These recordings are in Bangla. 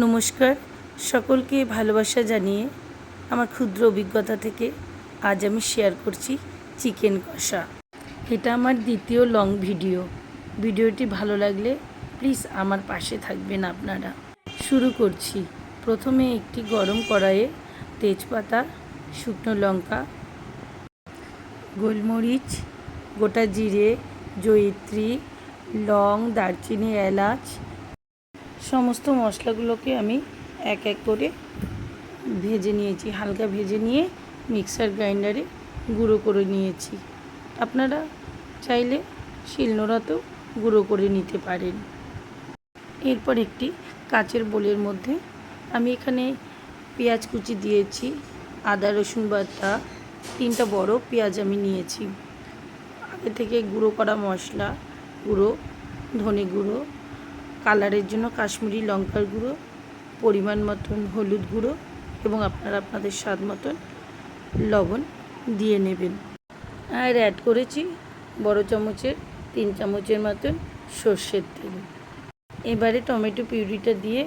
নমস্কার। সকলকে ভালোবাসা জানিয়ে আমার ক্ষুদ্র অভিজ্ঞতা থেকে আজ আমি শেয়ার করছি চিকেন কষা। এটা আমার দ্বিতীয় লং ভিডিও ভিডিওটি ভালো লাগলে প্লিজ আমার পাশে থাকবেন আপনারা। শুরু করছি। প্রথমে একটি গরম কড়াইয়ে তেজপাতা, শুকনো লঙ্কা, গোলমরিচ, গোটা জিরে, জয়িত্রী, লং, দারচিনি, এলাচ সমস্ত মশলাগুলোকে আমি এক এক করে ভেজে নিয়েছি, হালকা ভেজে নিয়ে মিক্সার গ্রাইন্ডারে গুঁড়ো করে নিয়েছি। আপনারা চাইলে শিলনোড়াতেও গুঁড়ো করে নিতে পারেন। এরপর একটি কাচের বোলের মধ্যে আমি এখানে পেঁয়াজ কুচি দিয়েছি, আদা রসুন বাটা, তিনটা বড় পেঁয়াজ আমি নিয়েছি। আগে থেকে গুঁড়ো করা মশলা, গুঁড়ো, ধনে গুঁড়ো কালারের জন্য কাশ্মীরি লঙ্কার গুঁড়ো, পরিমাণ মতন হলুদ গুঁড়ো এবং আপনারা আপনাদের স্বাদ মতন লবণ দিয়ে নেবেন। আর অ্যাড করেছি বড় চামচের, তিন চামচের মতন সর্ষের তেল। এবারে টমেটো পিউরিটা দিয়ে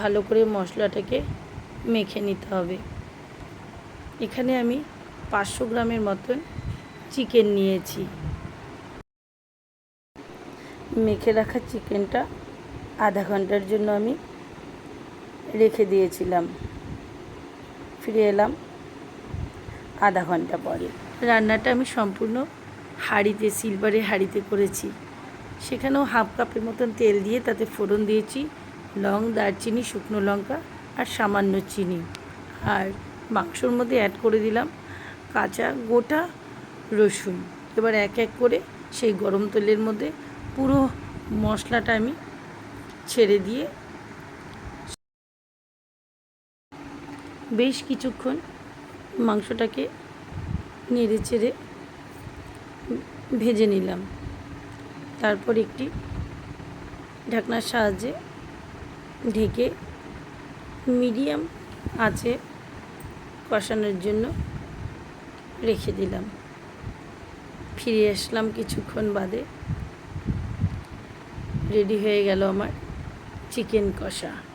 ভালো করে মশলাটাকে মেখে নিতে হবে। এখানে আমি পাঁচশো গ্রামের মতন চিকেন নিয়েছি। মেখে রাখা চিকেনটা আধা ঘণ্টার জন্য আমি রেখে দিয়েছিলাম। ফিরে এলাম আধা ঘণ্টা পরে। রান্নাটা আমি সম্পূর্ণ হাঁড়িতে সিলভারে হাঁড়িতে করেছি। সেখানেও হাফ কাপের মতন তেল দিয়ে তাতে ফোড়ন দিয়েছি। লং দারচিনি, শুকনো লঙ্কা আর সামান্য চিনি। আর মাংসর মধ্যে অ্যাড করে দিলাম কাঁচা গোটা রসুন। এবার এক এক করে সেই গরম তেলের মধ্যে পুরো মশলাটা আমি ছেড়ে দিয়ে বেশ কিছুক্ষণ মাংসটাকে নেড়ে চেড়ে ভেজে নিলাম। তারপর একটি ঢাকনার সাহায্যে ঢেকে মিডিয়াম আঁচে কষানোর জন্য রেখে দিলাম। ফিরে আসলাম কিছুক্ষণ বাদে। রেডি হয়ে গেল আমার চিকেন কষা।